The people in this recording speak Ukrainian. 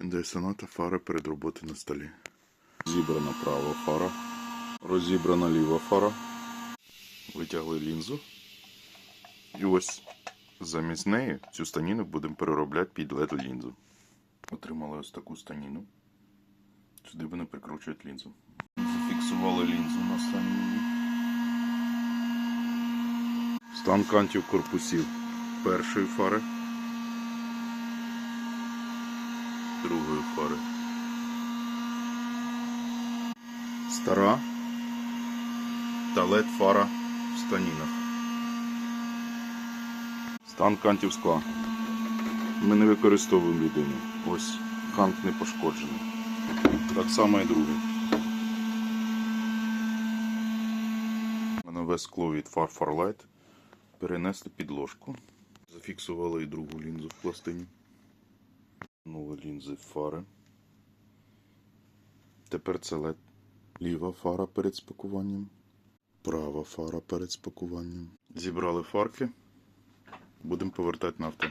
Sonata фара перед роботою на столі. Зібрана права фара. Розібрана ліва фара. Витягли лінзу. І ось замість неї цю станіну будемо переробляти під led лінзу. Отримали ось таку станіну. Сюди вони прикручують лінзу. Зафіксували лінзу на станіні. Стан кантів корпусів першої фари. Другої фари. Стара та led фара в станінах. Стан кантів скла. Ми не використовуємо людину. Ось кант не пошкоджений. Так само і другий. Нове скло від Far Farlight перенесли під ложку. Зафіксували і другу лінзу в пластині. Нові лінзи фари. Тепер це LED. Ліва фара перед спакуванням. Права фара перед спакуванням. Зібрали фарки. Будемо повертати на авто.